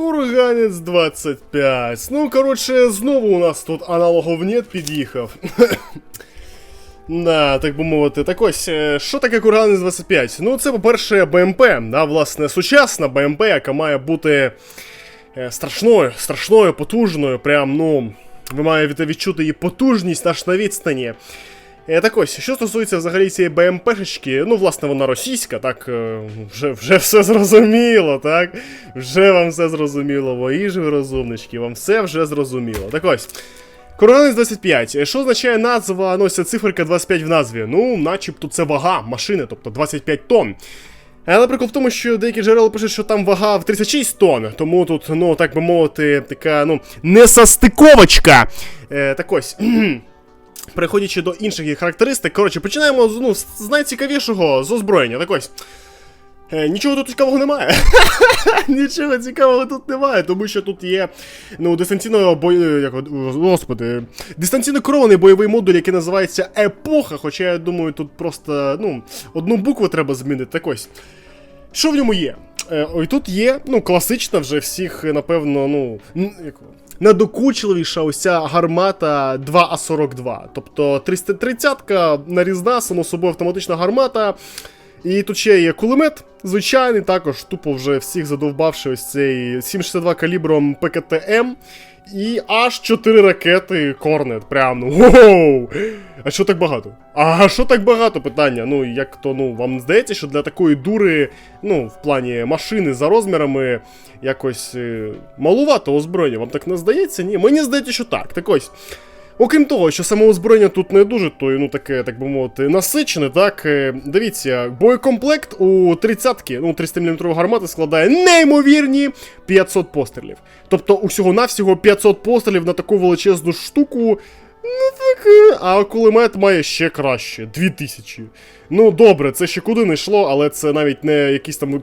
Курганець 25. Ну, коротше, знову у нас тут аналогов нет під'їхав. Да, так би мовити. Так ось, е, що таке Курганець 25? Ну, це, по-перше, БМП, да, власне, сучасна БМП, яка має бути е, страшною, страшною, потужною. Прям, ну, ви маєте відчути її потужність аж на відстані. Е, Так ось, що стосується взагалі цієї БМПшечки, ну, власне, вона російська, так, е, вже, вже все зрозуміло, так? Вже вам все зрозуміло, мої ж ви розумнички, вам все вже зрозуміло. Так ось. Коронавірус 25. Е, Що означає назва, ну, ця циферка 25 в назві? Ну, начебто це вага машини, тобто 25 тонн. Але прикол в тому, що деякі джерела пишуть, що там вага в 36 тонн, тому тут, ну, так би мовити, така, ну, несостиковочка. Е, так ось. Переходячи до інших їх характеристик, коротше, починаємо ну, з найцікавішого з озброєння. Так ось. Е, нічого тут цікавого немає. Нічого цікавого тут немає, тому що тут є ну, дистанційно бой... як... Господи. Дистанційно керований бойовий модуль, який називається Епоха. Хоча я думаю, тут просто ну, одну букву треба змінити. Так ось. Що в ньому є? Е, ой, тут є, ну, класична вже всіх, напевно, ну. Надокучливіша ось гармата 2А42. Тобто 330-ка нарізна, само собою автоматична гармата. І тут ще є кулемет, звичайний, також тупо вже всіх задовбавши ось цей 7,62 калібром ПКТМ. І аж 4 ракети Корнет. Прям ну. Воу! А що так багато? А що так багато питання? Ну, як то, ну, вам здається, що для такої дури, ну, в плані машини за розмірами якось е, малувато озброєння. Вам так не здається? Ні? Мені здається, що так. Так ось. Окрім того, що саме озброєння тут не дуже, то ну таке, так би мовити, насичене, так. е, Дивіться, боєкомплект у 30-ки, ну 300 мм гармати складає неймовірні 500 пострілів. Тобто усього-навсього 500 пострілів на таку величезну штуку. Ну а кулемет має ще краще 2000. Ну добре, це ще куди не йшло, але це навіть не якийсь там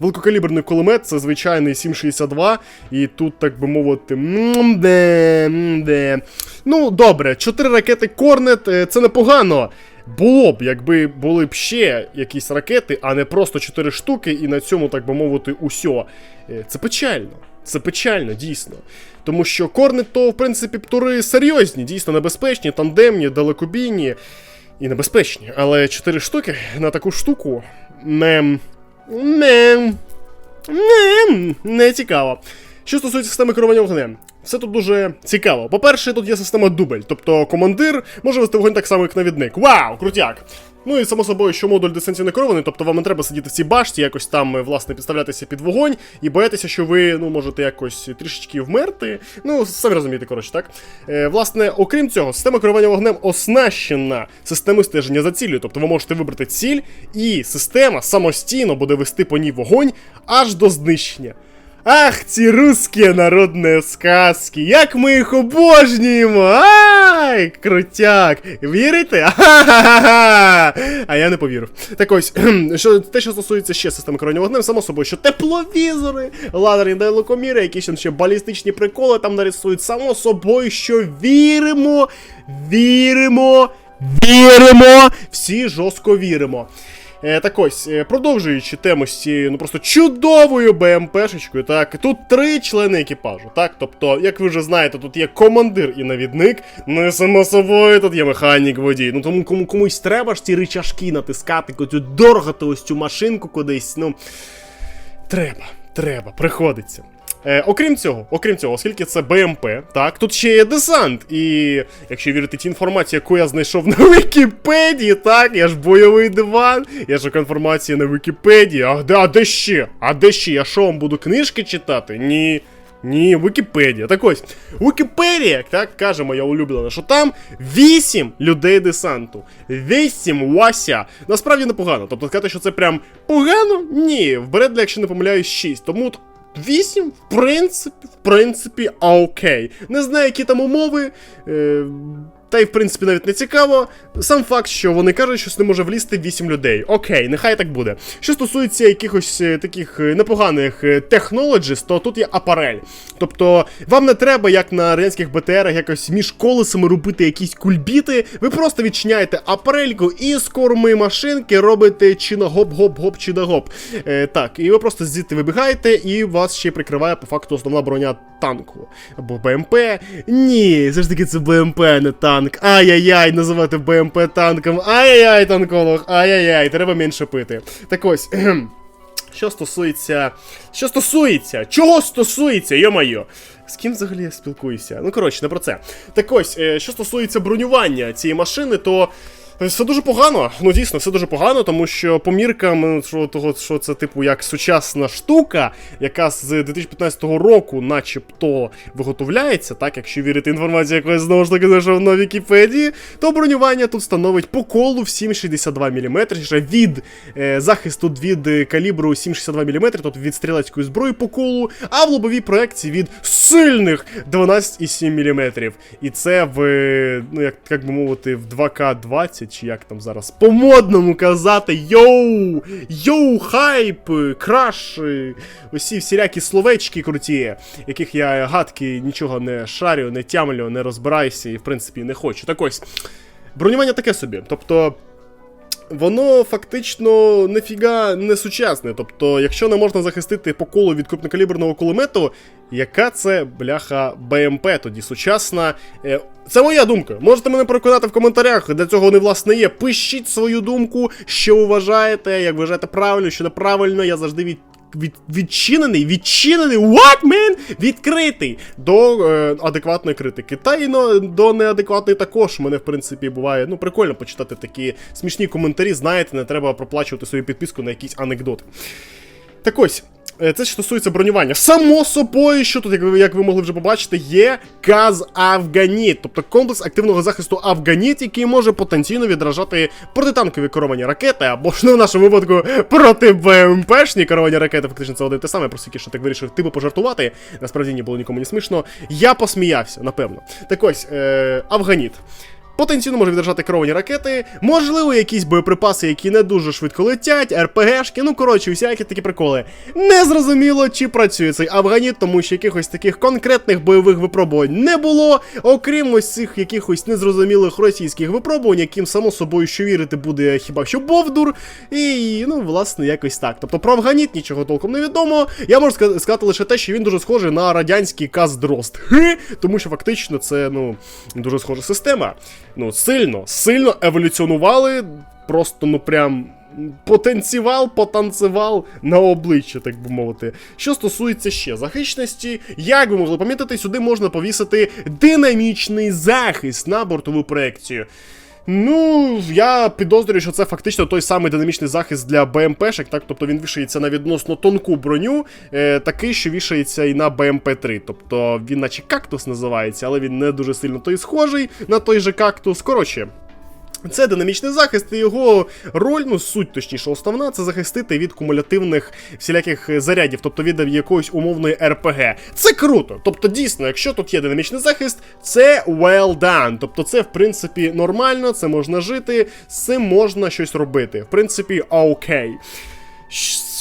великокаліберний кулемет, це звичайний 7,62. І тут, так би мовити, мде, мде. Ну, добре, 4 ракети Корнет, е, це непогано. Було б, якби були б ще якісь ракети, а не просто 4 штуки, і на цьому, так би мовити, усьо. Е, Це печально. Це печально, дійсно. Тому що корнет то, в принципі, птури серйозні, дійсно небезпечні, тандемні, далекобійні і небезпечні. Але 4 штуки на таку штуку не. не. не, не цікаво. Що стосується системи керування вогнем, все тут дуже цікаво. По-перше, тут є система дубль, тобто командир може вести вогонь так само, як навідник. Вау, крутяк! Ну і само собою, що модуль дистанційно керований, тобто вам не треба сидіти в цій башті, якось там, е, власне, підставлятися під вогонь і боятися, що ви ну, можете якось трішечки вмерти. Ну, самі розумієте, коротше, так. Е, власне, окрім цього, система керування вогнем оснащена системою стеження за ціллю. Тобто ви можете вибрати ціль, і система самостійно буде вести по ній вогонь аж до знищення. Ах, ці русські народні сказки, як ми їх обожнюємо! Ай, крутяк! Вірите? Ха-ха-ха! А я не повірив. Так ось, що, те, що стосується ще системи керування вогнем, само собою, що тепловізори, ладерні далекоміри, якісь там ще балістичні приколи там нарисують, само собою, що віримо, віримо, віримо, всі жорстко віримо. Е, так ось, е, продовжуючи тему з цією, ну просто чудовою БМПшечкою, так, тут три члени екіпажу, так, тобто, як ви вже знаєте, тут є командир і навідник, ну і само собою тут є механік водій. Ну тому кому комусь треба ж ці ричашки натискати, коцю доргати ось цю машинку кудись, ну. Треба, треба, приходиться. Е, окрім цього, окрім цього, оскільки це БМП, так, тут ще є десант. І якщо вірити тій інформації, яку я знайшов на Вікіпедії, так, я ж бойовий диван, я шукаю інформацію на Вікіпедії. А де, а де ще? А де ще? Я що вам буду книжки читати? Ні. Ні, Вікіпедія. Так ось, Вікіпедія, так каже моя улюблена, що там 8 людей десанту. 8 Вася. Насправді непогано. Тобто сказати, що це прям погано? Ні, в Бредлі, якщо не помиляюсь, 6. Тому 8, в принципі, в принципі, окей. Не знаю, які там умови. Е, та й в принципі навіть не цікаво. Сам факт, що вони кажуть, що сюди може влізти 8 людей. Окей, нехай так буде. Що стосується якихось е, таких е, непоганих е, технологіс, то тут є апарель. Тобто, вам не треба, як на радянських БТРах, якось між колесами робити якісь кульбіти. Ви просто відчиняєте апарельку і з корми машинки робите чи на гоп-гоп-гоп, чи на гоп. Е, так, і ви просто звідти вибігаєте, і вас ще прикриває по факту основна броня танку. Або БМП. Ні, все ж таки це БМП, не танк. Ай-яй-яй, називати БМП танком. Ай-яй-яй, танколог, ай-яй-яй, треба менше пити. Так ось. Що стосується. Що стосується? Чого стосується, йо-моє? З ким взагалі я спілкуюся? Ну, коротше, не про це. Так ось, е, що стосується бронювання цієї машини, то. Все дуже погано, ну дійсно, все дуже погано, тому що по міркам ну, що, того, що це типу як сучасна штука, яка з 2015 року, начебто, виготовляється, так, якщо вірити інформації, яку я знову ж таки знайшов на Вікіпедії, то бронювання тут становить по колу в 7,62 мм, від е, захисту від е, калібру 7,62 мм, тобто від стрілецької зброї по колу, а в лобовій проекції від сильних 12,7 мм. І це в, е, ну як, як би мовити, в 2К20 чи як там зараз по-модному казати йоу, йоу, хайп, краш, усі всілякі словечки круті, яких я гадки нічого не шарю, не тямлю, не розбираюся і в принципі не хочу. Так ось, бронювання таке собі. Тобто. Воно фактично нефіга не сучасне. Тобто, якщо не можна захистити по колу від крупнокаліберного кулемету, яка це бляха БМП тоді сучасна? Е, Це моя думка. Можете мене переконати в коментарях, де цього вони власне є. Пишіть свою думку, що вважаєте, як вважаєте правильно, що неправильно. Я завжди від. Від, відчинений, відчинений, what, man? Відкритий до е, адекватної критики. Та й ну, до неадекватної також. Мене, в принципі, буває ну, прикольно почитати такі смішні коментарі. Знаєте, не треба проплачувати свою підписку на якісь анекдоти. Так ось. Е, Це стосується бронювання. Само собою, що тут, як ви, як ви могли вже побачити, є газ Афганіт, тобто комплекс активного захисту Афганіт, який може потенційно відражати протитанкові керовані ракети, або ж ну, в нашому випадку проти БМПшні керовані ракети. Фактично це один те саме, просто що так вирішив типу пожартувати. Насправді не було нікому не смішно. Я посміявся, напевно. Так ось, е, Афганіт. Потенційно може відражати керовані ракети, можливо, якісь боєприпаси, які не дуже швидко летять, РПГшки, ну коротше, всякі такі приколи. Незрозуміло, чи працює цей Афганіт, тому що якихось таких конкретних бойових випробувань не було, окрім ось цих якихось незрозумілих російських випробувань, яким само собою що вірити буде хіба що Бовдур. І ну, власне, якось так. Тобто про Афганіт нічого толком не відомо. Я можу сказати лише те, що він дуже схожий на радянський Каздрозд. Тому що фактично це ну дуже схожа система. Ну, сильно, сильно еволюціонували, просто ну прям. Потенцівал, потанцював на обличчя, так би мовити. Що стосується ще захищеності, як ви могли помітити, сюди можна повісити динамічний захист на бортову проекцію. Ну, я підозрюю, що це фактично той самий динамічний захист для БМПшек, так? Тобто він вішається на відносно тонку броню, е, такий, що вішається і на БМП-3. Тобто він наче кактус називається, але він не дуже сильно той схожий на той же кактус. Коротше. Це динамічний захист, і його роль, ну суть точніше, основна, це захистити від кумулятивних всіляких зарядів, тобто від якоїсь умовної РПГ. Це круто. Тобто, дійсно, якщо тут є динамічний захист, це well done. Тобто, це в принципі нормально, це можна жити, з цим можна щось робити. В принципі, окей.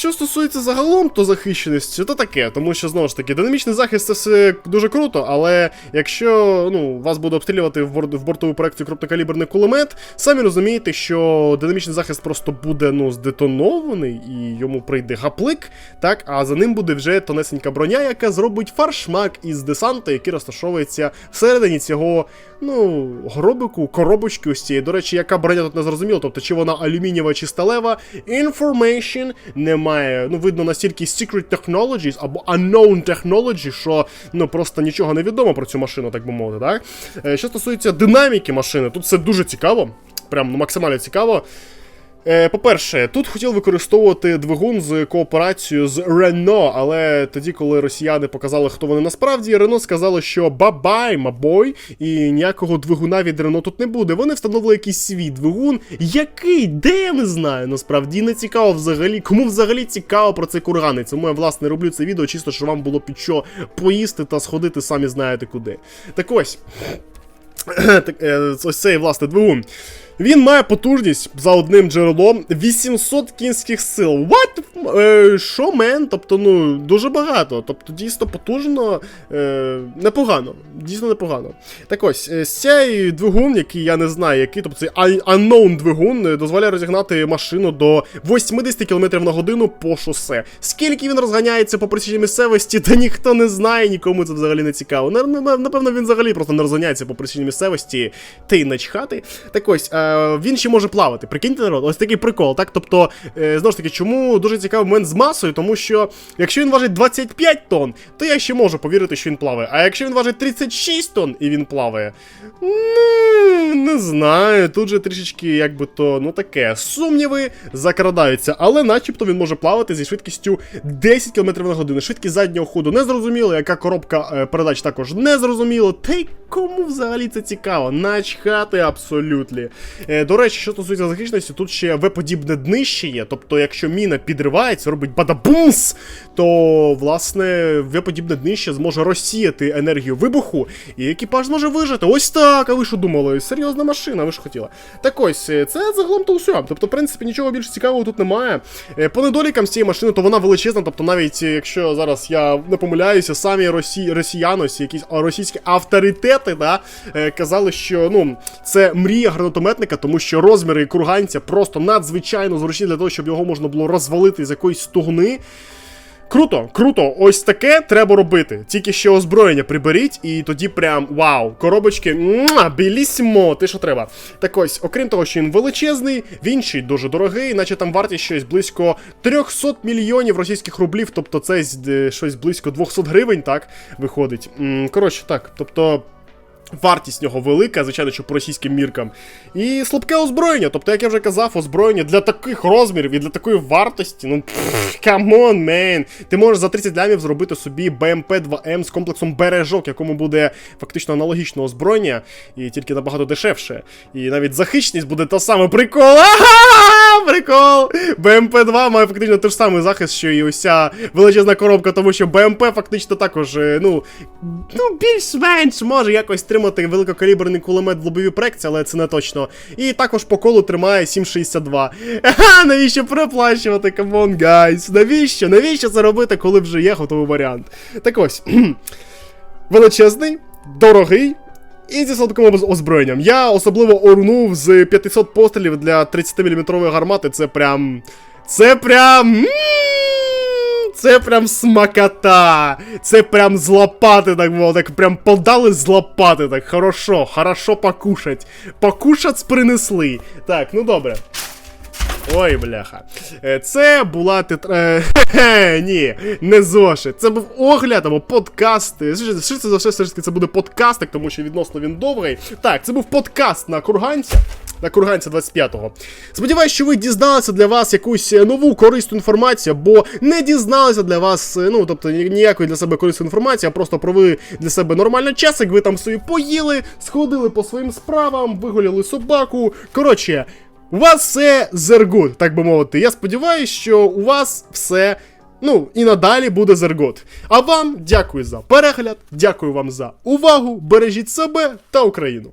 Що стосується загалом, то захищеності, то таке, тому що знову ж таки динамічний захист це все дуже круто, але якщо ну, вас буде обстрілювати в, борт, в бортову проекцію крупнокаліберний кулемет, самі розумієте, що динамічний захист просто буде ну, здетонований і йому прийде гаплик, так, а за ним буде вже тонесенька броня, яка зробить фаршмак із десанту, який розташовується всередині цього ну, гробику, коробочки ось цієї. До речі, яка броня тут не зрозуміло, тобто чи вона алюмінієва чи сталева, information немає. Ну, видно настільки secret technologies або unknown technology, що ну просто нічого не відомо про цю машину, так би мовити, так? Е, Що стосується динаміки машини, тут все дуже цікаво. Прям ну, максимально цікаво. Е, По-перше, тут хотів використовувати двигун з кооперацією з Renault, але тоді, коли росіяни показали, хто вони насправді, Renault сказали, що бабай, мабой, і ніякого двигуна від Renault тут не буде. Вони встановили якийсь свій двигун, який, де я не знаю, насправді не цікаво взагалі. Кому взагалі цікаво про цей курган? І Тому я власне роблю це відео, чисто, щоб вам було під що поїсти та сходити, самі знаєте куди. Так ось. е, ось цей власне двигун. Він має потужність за одним джерелом 800 кінських сил. What? Е, Що, мен? Тобто, ну, дуже багато. Тобто, дійсно потужно, е, непогано. Дійсно непогано. Так ось, е, цей двигун, який я не знаю, який, тобто цей un- unknown двигун, е, дозволяє розігнати машину до 80 км на годину по шосе. Скільки він розганяється по присічній місцевості, та ніхто не знає, нікому це взагалі не цікаво. На- на- Напевно, він взагалі просто не розганяється по присічній місцевості, та й начхати. Так ось, е, він ще може плавати. Прикиньте, народ, ось такий прикол, так? Тобто, е, знову ж таки, чому дуже цікавий момент з масою, тому що якщо він важить 25 тонн, то я ще можу повірити, що він плаває. А якщо він важить 36 тонн і він плаває, ну не знаю. Тут же трішечки, якби то, ну таке, сумніви закрадаються, але начебто він може плавати зі швидкістю 10 км на годину. Швидкість заднього ходу не зрозуміло, яка коробка е, передач також не зрозуміло. Та й кому взагалі це цікаво? Начхати абсолютно. Е, до речі, що стосується захищеності, тут ще В-подібне днище є. Тобто, якщо міна підривається, робить бадабумс, то власне В-подібне днище зможе розсіяти енергію вибуху, і екіпаж зможе вижити. Ось так. А ви що думали? Серйозна машина, ви ж хотіли. Так ось, е, це загалом то все. Тобто, в принципі, нічого більш цікавого тут немає. Е, По недолікам з цієї машини, то вона величезна. Тобто, навіть якщо зараз я не помиляюся, самі росі... росіяноси, якісь російські авторитети, да, казали, що ну це мрія гранатометника, тому що розміри курганця просто надзвичайно зручні для того, щоб його можна було розвалити з якоїсь стугни. Круто, круто, ось таке треба робити. Тільки ще озброєння приберіть, і тоді прям вау, коробочки, білісімо, те, що треба. Так ось, окрім того, що він величезний, він ще й дуже дорогий, наче там вартість щось близько 300 мільйонів російських рублів, тобто це щось близько 200 гривень, так, виходить. Коротше, так, тобто. Вартість нього велика, звичайно, що по російським міркам. І слабке озброєння. Тобто, як я вже казав, озброєння для таких розмірів і для такої вартості. Ну камон, мен. Ти можеш за 30 лямів зробити собі БМП-2М з комплексом бережок, якому буде фактично аналогічне озброєння, і тільки набагато дешевше. І навіть захищеність буде та сама прикол. Прикол! БМП-2 має фактично той ж самий захист, що і уся величезна коробка, тому що БМП фактично також, е, ну, ну, більш-менш може якось тримати великокаліберний кулемет в лобовій проекції, але це не точно. І також по колу тримає 7,62. Ага, навіщо переплачувати, камон, гайс? Навіщо? Навіщо це робити, коли вже є готовий варіант? Так ось. Величезний, дорогий. І зі слабким озброєнням. Я особливо орнув з 500 пострілів для 30-мм гармати. Це прям. Це прям. Це прям смакота. Це прям з лопати, так було, так прям подали з лопати, так хорошо, хорошо покушать. Покушать принесли. Так, ну добре. Ой, бляха. Е, Це була тетра... е, Ні, не зошит. Це був огляд або подкаст. Що це за все, все ж таки це буде подкастик, тому що відносно він довгий. Так, це був подкаст на Курганця. На Курганця 25-го. Сподіваюсь, що ви дізналися для вас якусь е, нову корисну інформацію, бо не дізналися для вас, ну тобто ніякої для себе корисної інформації, а просто провели для себе нормальний час, як ви там собі поїли, сходили по своїм справам, вигуляли собаку. Коротше. У вас все зергут, так би мовити. Я сподіваюся, що у вас все. Ну, і надалі буде зергот. А вам дякую за перегляд, дякую вам за увагу. Бережіть себе та Україну.